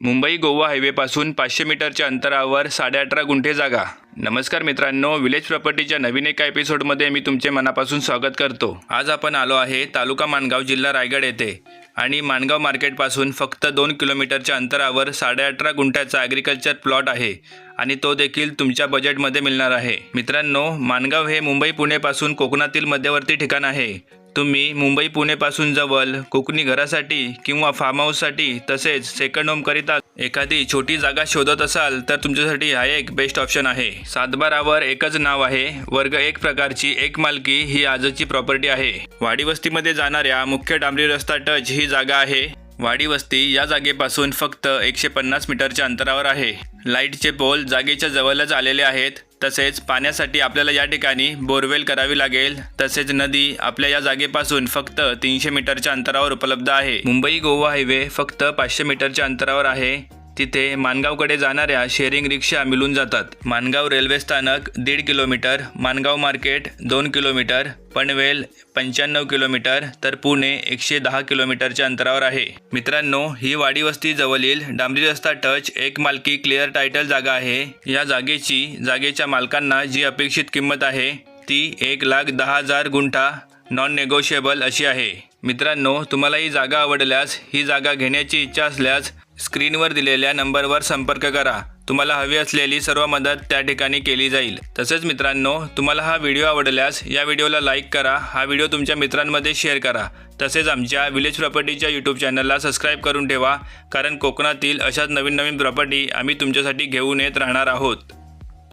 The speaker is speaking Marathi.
मुंबई गोवा हायवेपासून पाचशे मीटरच्या अंतरावर साडेअठरा गुंठे जागा. नमस्कार मित्रांनो विलेज प्रॉपर्टीच्या नवीन एका एपिसोडमध्ये मी तुमचे मनापासून स्वागत करतो. आज आपण आलो आहे तालुका माणगाव जिल्हा रायगड येथे आणि माणगाव मार्केटपासून फक्त दोन किलोमीटरच्या अंतरावर साडेअठरा गुंठ्याचा ॲग्रिकल्चर प्लॉट आहे आणि तो देखील तुमच्या बजेटमध्ये मिळणार आहे. मित्रांनो माणगाव हे मुंबई पुणेपासून कोकणातील मध्यवर्ती ठिकाण आहे. तुम्ही मुंबई पुणेपासून जवळ कोकणी घरासाठी किंवा फार्म हाऊससाठी तसेच सेकंड होमकरिता एखादी छोटी जागा शोधत असाल तर तुमच्यासाठी हा एक बेस्ट ऑप्शन आहे. सातबारावर एकच नाव आहे. वर्ग एक प्रकारची एक मालकी ही आजची प्रॉपर्टी आहे. वाडी वस्तीमध्ये जाणाऱ्या मुख्य डांबरी रस्ता टच ही जागा आहे. वाडी वस्ती या जागेपासून फक्त एकशे पन्नास मीटरच्या अंतरावर आहे. लाईटचे पोल जागेच्या जवळच आलेले आहेत. तसेच पाण्यासाठी आपल्याला या ठिकाणी बोरवेल करावी लागेल. तसेच नदी आपल्या या जागेपासून फक्त तीनशे मीटरच्या अंतरावर उपलब्ध आहे. मुंबई गोवा हायवे फक्त पाचशे मीटरच्या अंतरावर आहे. तिथे मानगावकडे जाणाऱ्या शेअरिंग रिक्षा मिळून जातात. मानगाव रेल्वे स्थानक दीड किलोमीटर मानगाव मार्केट दोन किलोमीटर पनवेल पंच्याण्णव किलोमीटर तर पुणे एकशे दहा किलोमीटरच्या अंतरावर आहे. मित्रांनो ही वाडी वस्ती जवळील डांबरी रस्ता टच एक मालकी क्लिअर टायटल जागा आहे. या जागेची जागेच्या मालकांना जी अपेक्षित किंमत आहे ती एक लाख दहा हजार गुंठा नॉन नेगोशिएबल अशी आहे. मित्रांनो तुम्हाला ही जागा आवडल्यास ही जागा घेण्याची इच्छा असल्यास स्क्रीनवर दिलेल्या नंबरवर संपर्क करा. तुम्हाला हवी असलेली सर्व मदत त्या ठिकाणी केली जाईल. तसेच मित्रांनो तुम्हाला हा व्हिडिओ आवडल्यास या व्हिडिओला लाईक करा हा व्हिडिओ तुमच्या मित्रांमध्ये शेअर करा. तसेच आमच्या विलेज प्रॉपर्टीच्या यूट्यूब चॅनलला सबस्क्राईब करून ठेवा कारण कोकणातील अशाच नवीन नवीन प्रॉपर्टी आम्ही तुमच्यासाठी घेऊन येत राहणार आहोत.